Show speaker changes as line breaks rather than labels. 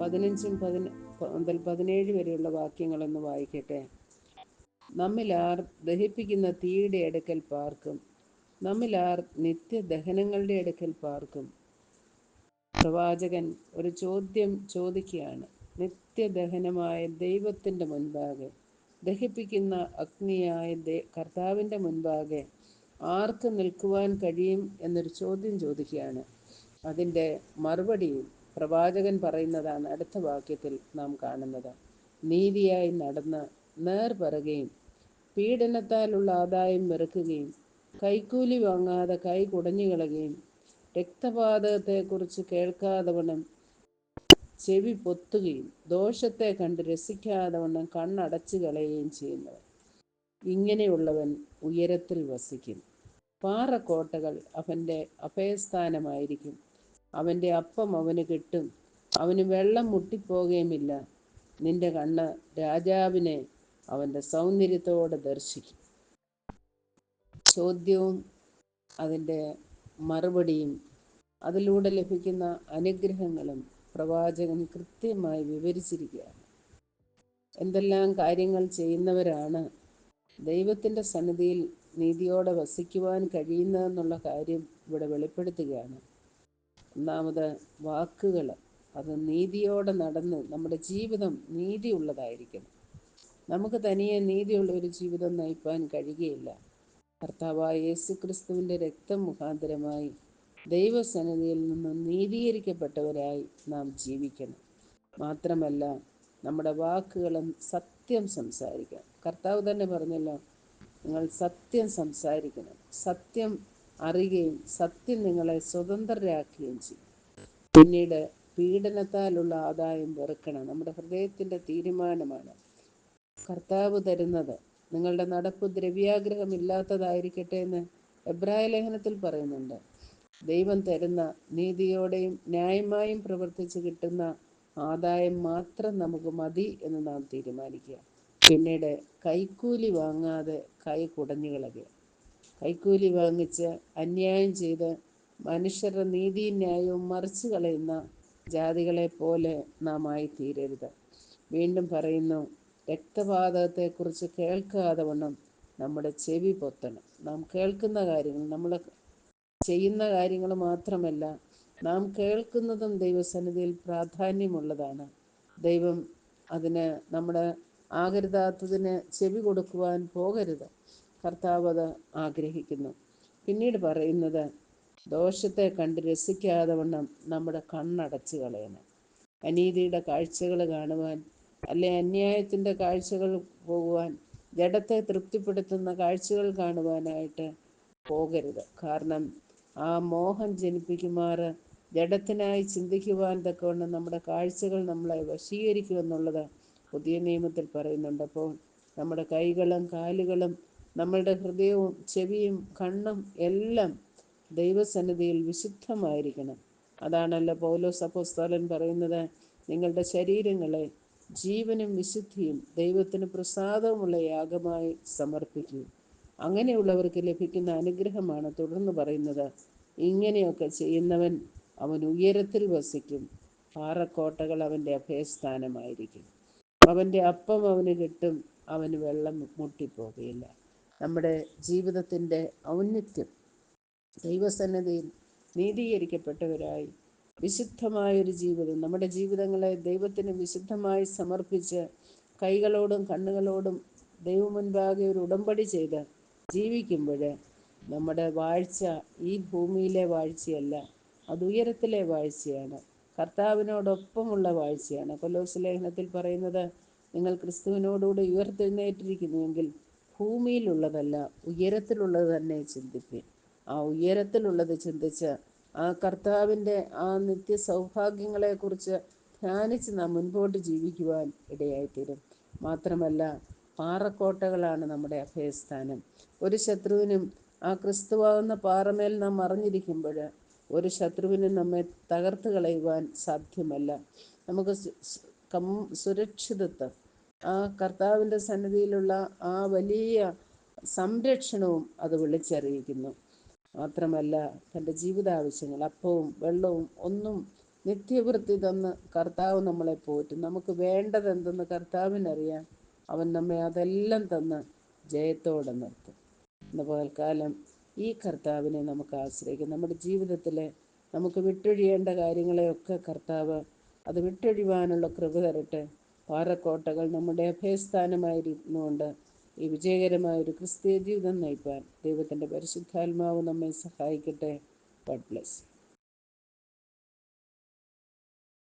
പതിനഞ്ചും പതിന മുതൽ പതിനേഴ് വരെയുള്ള വാക്യങ്ങളൊന്ന് വായിക്കട്ടെ. നമ്മിലാർ ദഹിപ്പിക്കുന്ന തീയുടെ അടുക്കൽ പാർക്കും. നമ്മിലാർ നിത്യദഹനങ്ങളുടെ അടുക്കൽ പാർക്കും. പ്രവാചകൻ ഒരു ചോദ്യം ചോദിക്കുകയാണ്. നിത്യദഹനമായ ദൈവത്തിന്റെ മുൻപാകെ ദഹിപ്പിക്കുന്ന അഗ്നിയായ കർത്താവിന്റെ മുൻപാകെ ആർക്ക് നിൽക്കുവാൻ കഴിയും എന്നൊരു ചോദ്യം ചോദിക്കുകയാണ്. അതിന്റെ മറുപടിയും പ്രവാചകൻ പറയുന്നതാണ് അടുത്ത വാക്യത്തിൽ നാം കാണുന്നത്. നീതിയായി നടന്ന് നേർ പറയുകയും പീഡനത്താലുള്ള ആദായം വെറുക്കുകയും കൈക്കൂലി വാങ്ങാതെ കൈ കുടഞ്ഞു കളയുകയും രക്തപാതകത്തെക്കുറിച്ച് കേൾക്കാതെ വണ്ണം ചെവി പൊത്തുകയും ദോഷത്തെ കണ്ട് രസിക്കാതെ വണ്ണം കണ്ണടച്ചു കളയുകയും ചെയ്യുന്നവൻ. ഇങ്ങനെയുള്ളവൻ ഉയരത്തിൽ വസിക്കും. പാറക്കോട്ടകൾ അവന്റെ അഭയസ്ഥാനമായിരിക്കും. അവന്റെ അപ്പം അവന് കിട്ടും. അവന് വെള്ളം മുട്ടിപ്പോകുകയുമില്ല നിന്റെ കണ്ണ് രാജാവിനെ അവന്റെ സൗന്ദര്യത്തോടെ ദർശിക്കും. ചോദ്യവും അതിന്റെ മറുപടിയും അതിലൂടെ ലഭിക്കുന്ന അനുഗ്രഹങ്ങളും പ്രവാചകൻ കൃത്യമായി വിവരിച്ചിരിക്കുകയാണ്. എന്തെല്ലാം കാര്യങ്ങൾ ചെയ്യുന്നവരാണ് ദൈവത്തിന്റെ സന്നിധിയിൽ നീതിയോടെ വസിക്കുവാൻ കഴിയുന്നതെന്നുള്ള കാര്യം ഇവിടെ വെളിപ്പെടുത്തുകയാണ്. ഒന്നാമത് വാക്കുകൾ. അത് നീതിയോടെ നടന്ന് നമ്മുടെ ജീവിതം നീതിയുള്ളതായിരിക്കണം. നമുക്ക് തനിയെ നീതിയുള്ള ഒരു ജീവിതം നയിപ്പാൻ കഴിയുകയില്ല. കർത്താവായ യേശു ക്രിസ്തുവിന്റെ രക്തം മുഖാന്തരമായി ദൈവസന്നിധിയിൽ നിന്ന് നീതീകരിക്കപ്പെട്ടവരായി നാം ജീവിക്കണം. മാത്രമല്ല നമ്മുടെ വാക്കുകളും സത്യം സംസാരിക്കണം. കർത്താവ് തന്നെ പറഞ്ഞല്ലോ നിങ്ങൾ സത്യം സംസാരിക്കണം. സത്യം അറിയുകയും സത്യം നിങ്ങളെ സ്വതന്ത്രരാക്കുകയും ചെയ്യും. പിന്നീട് പീഡനത്താലുള്ള ആദായം വെറുക്കണം. നമ്മുടെ ഹൃദയത്തിന്റെ തീരുമാനമാണ്. കർത്താവ് തരുന്നത് നിങ്ങളുടെ നടപ്പ് ദ്രവ്യാഗ്രഹം ഇല്ലാത്തതായിരിക്കട്ടെ എന്ന് എബ്രായ ലേഖനത്തിൽ പറയുന്നുണ്ട്. ദൈവം തരുന്ന നീതിയോടെയും ന്യായമായും പ്രവർത്തിച്ച് കിട്ടുന്ന ആദായം മാത്രം നമുക്ക് മതി എന്ന് നാം തീരുമാനിക്കുക. പിന്നീട് കൈക്കൂലി വാങ്ങാതെ കൈ കുടഞ്ഞു കൈക്കൂലി വാങ്ങിച്ച് അന്യായം ചെയ്ത് മനുഷ്യരുടെ നീതിയും ന്യായവും മറിച്ചു കളയുന്ന ജാതികളെ പോലെ നാം ആയി തീരരുത് വീണ്ടും പറയുന്നു രക്തപാതകത്തെക്കുറിച്ച് കേൾക്കാതെ വണ്ണം നമ്മുടെ ചെവി പൊത്തണം. നാം കേൾക്കുന്ന കാര്യങ്ങൾ നമ്മൾ ചെയ്യുന്ന കാര്യങ്ങൾ മാത്രമല്ല നാം കേൾക്കുന്നതും ദൈവസന്നിധിയിൽ പ്രാധാന്യമുള്ളതാണ്. ദൈവം അതിന് നമ്മുടെ ആകരുതാത്തതിന് ചെവി കൊടുക്കുവാൻ പോകരുത്. കർത്താവ് അത് ആഗ്രഹിക്കുന്നു. പിന്നീട് പറയുന്നത് ദോഷത്തെ കണ്ട് രസിക്കാതെ വണ്ണം നമ്മുടെ കണ്ണടച്ച് കളയണം. അനീതിയുടെ കാഴ്ചകൾ കാണുവാൻ അല്ലെ അന്യായത്തിന്റെ കാഴ്ചകൾ പോകുവാൻ ജഡത്തെ തൃപ്തിപ്പെടുത്തുന്ന കാഴ്ചകൾ കാണുവാനായിട്ട് പോകരുത്. കാരണം ആ മോഹം ജനിപ്പിക്കുമാറ് ജഡത്തിനായി ചിന്തിക്കുവാൻ തക്കവണ്ണം നമ്മുടെ കാഴ്ചകൾ നമ്മളെ വശീകരിക്കുമെന്നുള്ളത് പുതിയ നിയമത്തിൽ പറയുന്നുണ്ട്. അപ്പോൾ നമ്മുടെ കൈകളും കാലുകളും നമ്മളുടെ ഹൃദയവും ചെവിയും കണ്ണും എല്ലാം ദൈവസന്നിധിയിൽ വിശുദ്ധമായിരിക്കണം. അതാണല്ലോ പൗലോസ് അപ്പോസ്തലൻ പറയുന്നത് നിങ്ങളുടെ ശരീരങ്ങളെ ജീവനും വിശുദ്ധിയും ദൈവത്തിന് പ്രസാദവുമുള്ള യാഗമായി സമർപ്പിക്കൂ. അങ്ങനെയുള്ളവർക്ക് ലഭിക്കുന്ന അനുഗ്രഹമാണ് തുടർന്ന് പറയുന്നത് ഇങ്ങനെയൊക്കെ ചെയ്യുന്നവൻ അവൻ ഉയരത്തിൽ വസിക്കും പാറക്കോട്ടകൾ അവന്റെ അഭയസ്ഥാനമായിരിക്കും. അവന്റെ അപ്പം അവന് കിട്ടും അവന് വെള്ളം മുട്ടിപ്പോകുകയില്ല നമ്മുടെ ജീവിതത്തിന്റെ ഔന്നിത്യം ദൈവസന്നദ്ധിയിൽ നീതീകരിക്കപ്പെട്ടവരായി വിശുദ്ധമായൊരു ജീവിതം നമ്മുടെ ജീവിതങ്ങളെ ദൈവത്തിന് വിശുദ്ധമായി സമർപ്പിച്ച് കൈകളോടും കണ്ണുകളോടും ദൈവമുൻപാകെ ഒരു ഉടമ്പടി ചെയ്ത് ജീവിക്കുമ്പോൾ നമ്മുടെ വാഴ്ച ഈ ഭൂമിയിലെ വാഴ്ചയല്ല അത് ഉയരത്തിലെ വാഴ്ചയാണ്. കർത്താവിനോടൊപ്പമുള്ള വാഴ്ചയാണ്. കൊലോസ് ലേഖനത്തിൽ പറയുന്നത് നിങ്ങൾ ക്രിസ്തുവിനോടുകൂടി ഉയർത്തെഴുന്നേറ്റിരിക്കുന്നുവെങ്കിൽ ഭൂമിയിലുള്ളതല്ല ഉയരത്തിലുള്ളത് തന്നെ ചിന്തിപ്പീൻ. ആ ഉയരത്തിലുള്ളത് ചിന്തിച്ച് ആ കർത്താവിന്റെ ആ നിത്യ സൗഭാഗ്യങ്ങളെക്കുറിച്ച് ധ്യാനിച്ച് നാം മുൻപോട്ട് ജീവിക്കുവാൻ ഇടയായിത്തീരും. മാത്രമല്ല പാറക്കോട്ടകളാണ് നമ്മുടെ അഭയസ്ഥാനം. ഒരു ശത്രുവിനും ആ ക്രിസ്തുവാകുന്ന പാറമേൽ നാം അറിഞ്ഞിരിക്കുമ്പോൾ ഒരു ശത്രുവിനും നമ്മെ തകർത്ത് കളയുവാൻ സാധ്യമല്ല. നമുക്ക് സുരക്ഷിതത്വം ആ കർത്താവിന്റെ സന്നിധിയിലുള്ള ആ വലിയ സംരക്ഷണവും അത് വിളിച്ചറിയിക്കുന്നു. മാത്രമല്ല തന്റെ ജീവിതാവശ്യങ്ങൾ അപ്പവും വെള്ളവും ഒന്നും നിത്യവൃത്തി തന്ന് കർത്താവ് നമ്മളെ പോറ്റും. നമുക്ക് വേണ്ടതെന്തെന്ന് കർത്താവിനറിയാം. അവൻ നമ്മെ അതെല്ലാം തന്ന് ജയത്തോടെ നിർത്തും. ഇന്ന് പകൽക്കാലം ഈ കർത്താവിനെ നമുക്ക് ആശ്രയിക്കാം. നമ്മുടെ ജീവിതത്തിലെ നമുക്ക് വിട്ടൊഴിയേണ്ട കാര്യങ്ങളെയൊക്കെ കർത്താവ് അത് വിട്ടൊഴിവാനുള്ള കൃപ തരട്ടെ. പാറക്കോട്ടകൾ നമ്മുടെ അഭയസ്ഥാനമായിരുന്നുകൊണ്ട് ഈ വിജയകരമായ ഒരു ക്രിസ്തീയ ജീവിതം നയിപ്പാൻ ദൈവത്തിന്റെ പരിശുദ്ധാത്മാവ് നമ്മെ സഹായിക്കട്ടെ. God bless